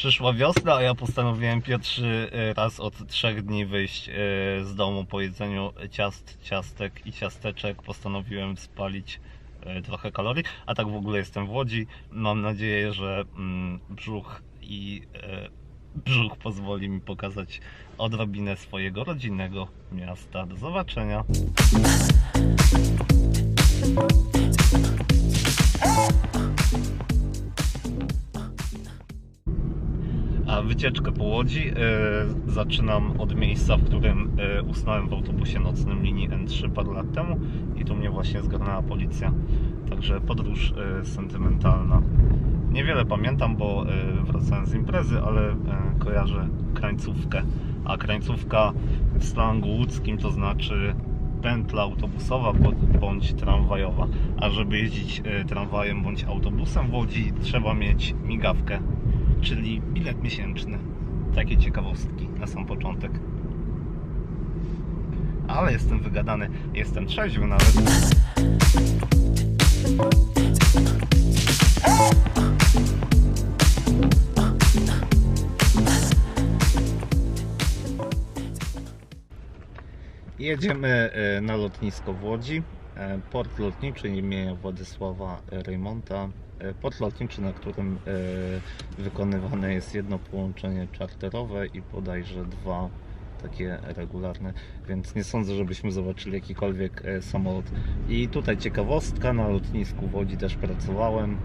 Przyszła wiosna, a ja postanowiłem pierwszy e, raz od trzech dni wyjść e, z domu po jedzeniu ciast, ciastek i ciasteczek. Postanowiłem spalić e, trochę kalorii, a tak w ogóle jestem w Łodzi. Mam nadzieję, że mm, brzuch i brzuch pozwoli mi pokazać odrobinę swojego rodzinnego miasta. Do zobaczenia. Wycieczkę po Łodzi e, zaczynam od miejsca, w którym e, usnąłem w autobusie nocnym linii N3 parę lat temu i tu mnie właśnie zgarnęła policja. Także podróż e, sentymentalna. Niewiele pamiętam, bo wracałem z imprezy, ale kojarzę krańcówkę. A krańcówka w slangu łódzkim to znaczy pętla autobusowa bądź tramwajowa. A żeby jeździć tramwajem bądź autobusem w Łodzi trzeba mieć migawkę czyli bilet miesięczny. Takie ciekawostki na sam początek. Ale jestem wygadany, jestem trzeźwy nawet. Jedziemy e, na lotnisko w Łodzi. E, Port lotniczy imienia Władysława Reymonta. E, Port lotniczy, na którym e, wykonywane jest jedno połączenie czarterowe i bodajże dwa takie regularne, więc nie sądzę, żebyśmy zobaczyli jakikolwiek e, samolot. I tutaj ciekawostka, na lotnisku w Łodzi też pracowałem.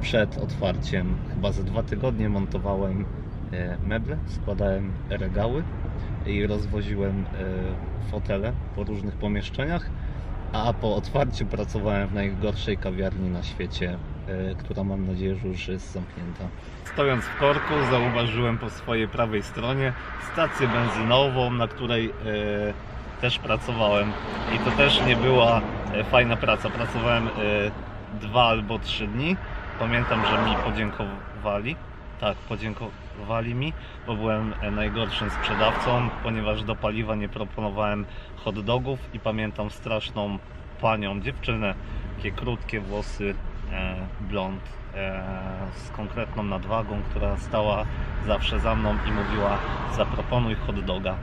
Przed otwarciem, chyba za dwa tygodnie montowałem meble, składałem regały i rozwoziłem fotele po różnych pomieszczeniach, a po otwarciu pracowałem w najgorszej kawiarni na świecie, e, która mam nadzieję, że już jest zamknięta. Stojąc w korku, zauważyłem po swojej prawej stronie stację benzynową, na której e, też pracowałem. I to też nie była e, fajna praca. Pracowałem dwa albo trzy dni. Pamiętam, że mi podziękowali. Tak, podziękowali mi, bo byłem e, najgorszym sprzedawcą, ponieważ do paliwa nie proponowałem hot dogów i pamiętam straszną panią, dziewczynę, takie krótkie włosy, e, blond, e, z konkretną nadwagą, która stała zawsze za mną i mówiła zaproponuj hot doga.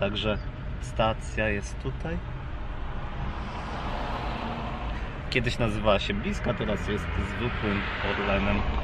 Także stacja jest tutaj. Kiedyś nazywała się Bliska, teraz jest zwykłym Orlenem.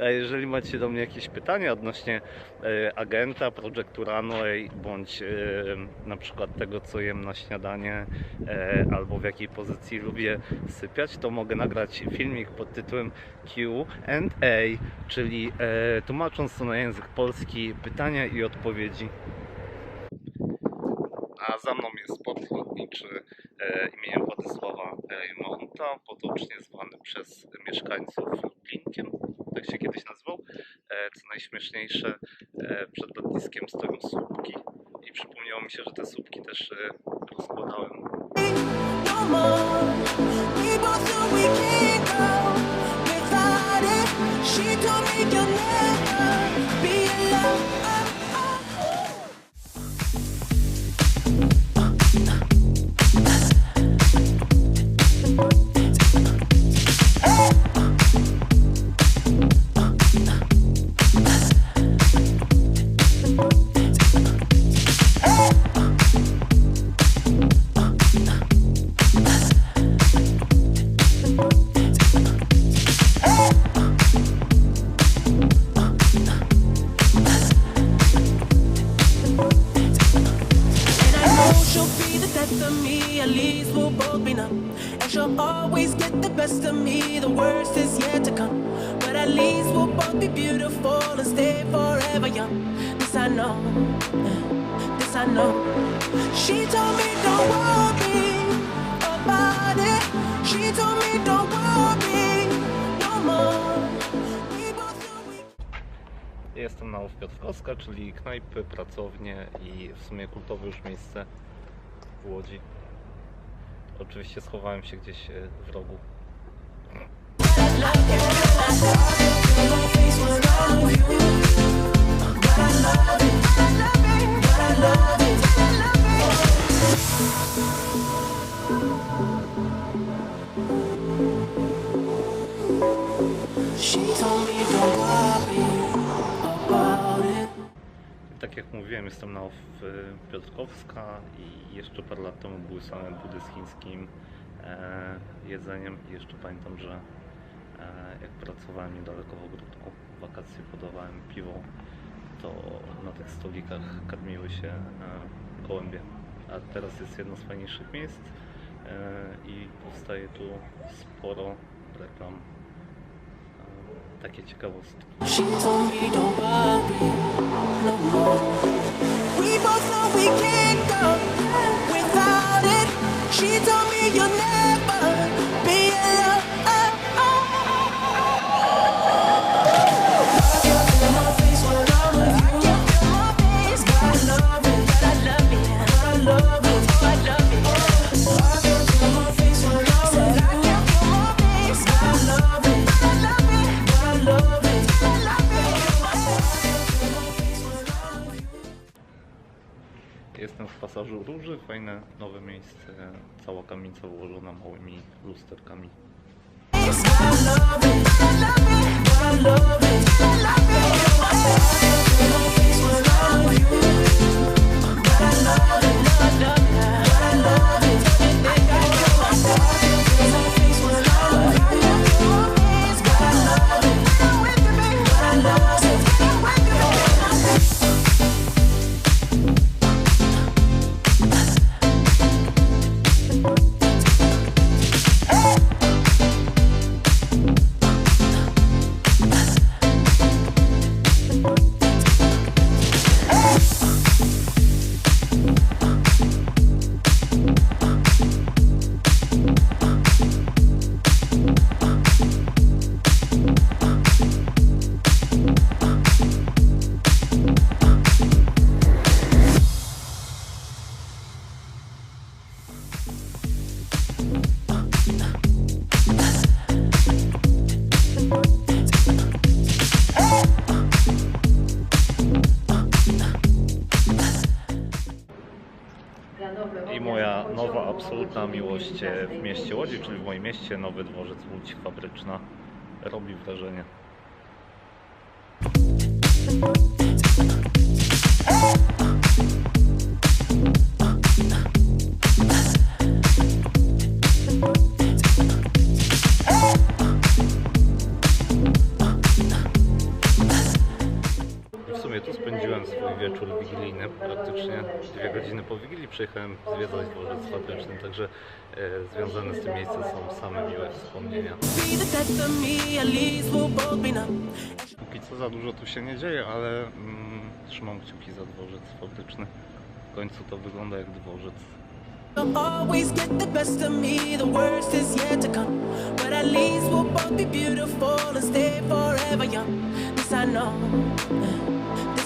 A jeżeli macie do mnie jakieś pytania odnośnie e, agenta, Project Runway, bądź e, na przykład tego, co jem na śniadanie, e, albo w jakiej pozycji lubię sypiać, to mogę nagrać filmik pod tytułem Q&A, czyli tłumacząc to na język polski, pytania i odpowiedzi. A za mną jest port lotniczy e, imieniem Władysława Reymonta, potocznie zwany przez mieszkańców Lublinkiem, tak się kiedyś nazywał. E, co najśmieszniejsze, e, przed lotniskiem stoją słupki i przypomniało mi się, że te słupki też e, rozkładałem. We both know numb. And she'll always get the best of me, the worst is yet to come. But at least we'll both be beautiful and stay forever young. This I know, this I know. She told me don't worry about it. She told me don't worry no more. Jestem na Ów Piotrkowska, czyli knajpy, pracownie i w sumie kultowe już miejsce w Łodzi. Oczywiście schowałem się gdzieś e, w rogu. She jestem na OFF Piotrkowska i jeszcze parę lat temu były same budy z chińskim e, jedzeniem. I jeszcze pamiętam, że e, jak pracowałem niedaleko w ogródku, wakacje podawałem piwo, to na tych stolikach karmiły się e, gołębie. A teraz jest jedno z fajniejszych miejsc i powstaje tu sporo reklam. Takie ciekawostki. Both know we can't go without it. She told me you'll never Jestem w pasażu Róży, fajne nowe miejsce, cała kamienica ułożona małymi lusterkami. Nowa, absolutna miłość e, w mieście Łodzi, czyli w moim mieście, nowy dworzec Łódź Fabryczna. Robi wrażenie. W godziny po Wigilii przyjechałem zwiedzać dworzec fabryczny, także e, związane z tym miejscem są same miłe wspomnienia. Póki co za dużo tu się nie dzieje, ale mm, trzymam kciuki za dworzec fabryczny. W końcu to wygląda jak dworzec. Always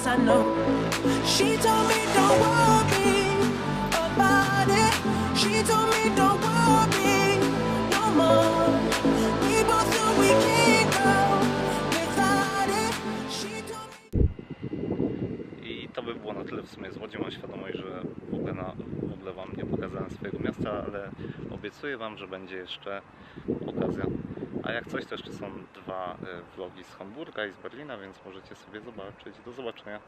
I know. She told me don't worry about it. She told me don't worry no more. We both know we can't go without it. She told me. I to by było na tyle w sumie z Łodzi. Mam świadomość, że w ogóle, na, w ogóle Wam nie pokazałem swojego miasta, ale obiecuję Wam, że będzie jeszcze okazja. A jak coś, to jeszcze są dwa e, vlogi z Hamburga i z Berlina, więc możecie sobie zobaczyć. Do zobaczenia.